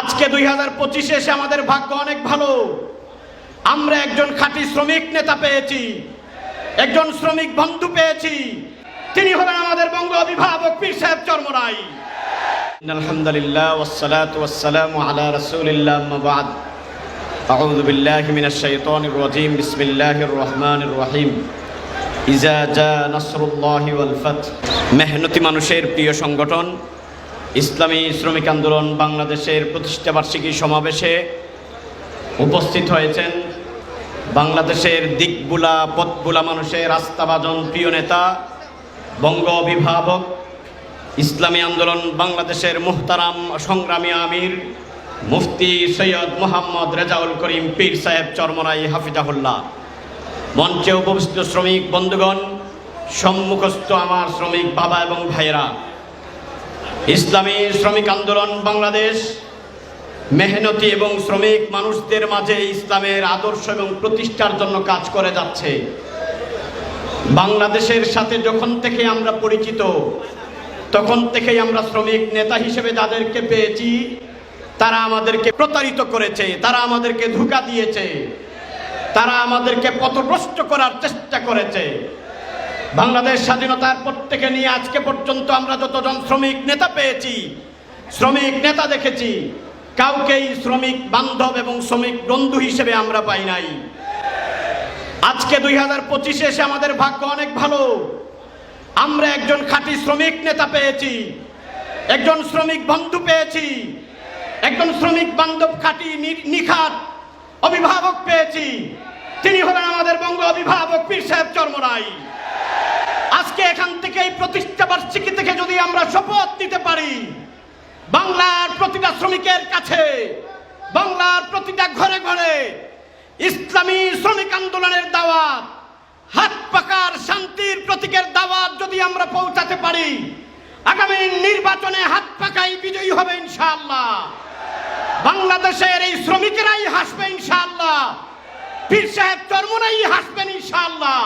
আজকে দুই হাজার পঁচিশে এসে আমাদের ভাগ্য অনেক ভালো। আমরা একজন খাঁটি শ্রমিক নেতা পেয়েছি, একজন শ্রমিক বন্ধু পেয়েছি। তিনি হলেন আমাদের বঙ্গ অভিভাবক পীর সাহেব চর্মরাই আলহামদুলিল্লাহ ওয়াসসালাতু ওয়াসসালামু আলা রাসূলিল্লাহ আম্মা বাদ। আউযু বিল্লাহি মিনাশ শাইতানির রাজীম, বিসমিল্লাহির রহমানির রহিম। ইজা জা নাসরুল্লাহি ওয়াল ফাত মেহনতি মানুষের প্রিয় সংগঠন ইসলামী শ্রমিক আন্দোলন বাংলাদেশের প্রতিষ্ঠাবার্ষিকী সমাবেশে উপস্থিত হয়েছেন বাংলাদেশের দিকবুলা, পথবুলা মানুষের আস্থাভাজন প্রিয় নেতা, বঙ্গ অভিভাবক, ইসলামী আন্দোলন বাংলাদেশের মুহতারাম সংগ্রামী আমির, মুফতি সৈয়দ মোহাম্মদ রেজাউল করিম পীর সাহেব চরমরাই হাফিজাহুল্লাহ। মঞ্চে উপস্থিত শ্রমিক বন্ধুগণ, সম্মুখস্থ আমার শ্রমিক বাবা এবং ভাইয়েরা ইসলামী শ্রমিক আন্দোলন বাংলাদেশ, মেহনতি এবং শ্রমিক মানুষদের মাঝে ইসলামের আদর্শ এবং প্রতিষ্ঠার জন্য কাজ করে যাচ্ছে। বাংলাদেশের সাথে যখন থেকে আমরা পরিচিত, তখন থেকেই আমরা শ্রমিক নেতা হিসেবে যাদেরকে পেয়েছি, তারা আমাদেরকে প্রতারিত করেছে, তারা আমাদেরকে ধোঁকা দিয়েছে, তারা আমাদেরকে পথভ্রষ্ট করার চেষ্টা করেছে। বাংলাদেশ স্বাধীনতার পর থেকে নিয়ে আজকে পর্যন্ত আমরা যতজন শ্রমিক নেতা পেয়েছি, শ্রমিক নেতা দেখেছি, কাউকেই শ্রমিক বান্ধব এবং শ্রমিক বন্ধু হিসেবে আমরা পাই নাই। আজকে দুই হাজার পঁচিশে এসে আমাদের ভাগ্য অনেক ভালো। আমরা একজন খাঁটি শ্রমিক নেতা পেয়েছি, একজন শ্রমিক বন্ধু পেয়েছি, একজন শ্রমিক বান্ধব খাঁটি নিখাত অভিভাবক পেয়েছি। তিনি হলেন আমাদের বঙ্গ অভিভাবক পীর সাহেব চর্মরাই আজকে এখান থেকে এই প্রতিষ্ঠা বার্ষিকী থেকে যদি আমরা শপথ নিতে পারি, বাংলার প্রতিটা শ্রমিকের কাছে, বাংলার প্রতিটা ঘরে ঘরে ইসলামী শ্রমিক আন্দোলনের দাওয়াত, হাত পাকার শান্তির প্রতীকের দাওয়াত যদি আমরা পৌঁছাতে পারি, আগামী নির্বাচনে হাত পাকাই বিজয়ী হবে ইনশাআল্লাহ। বাংলাদেশের এই শ্রমিকেরাই হাসবে ইনশাআল্লাহ। পীর সাহেব চর্মনাই হাসবেন ইনশাআল্লাহ।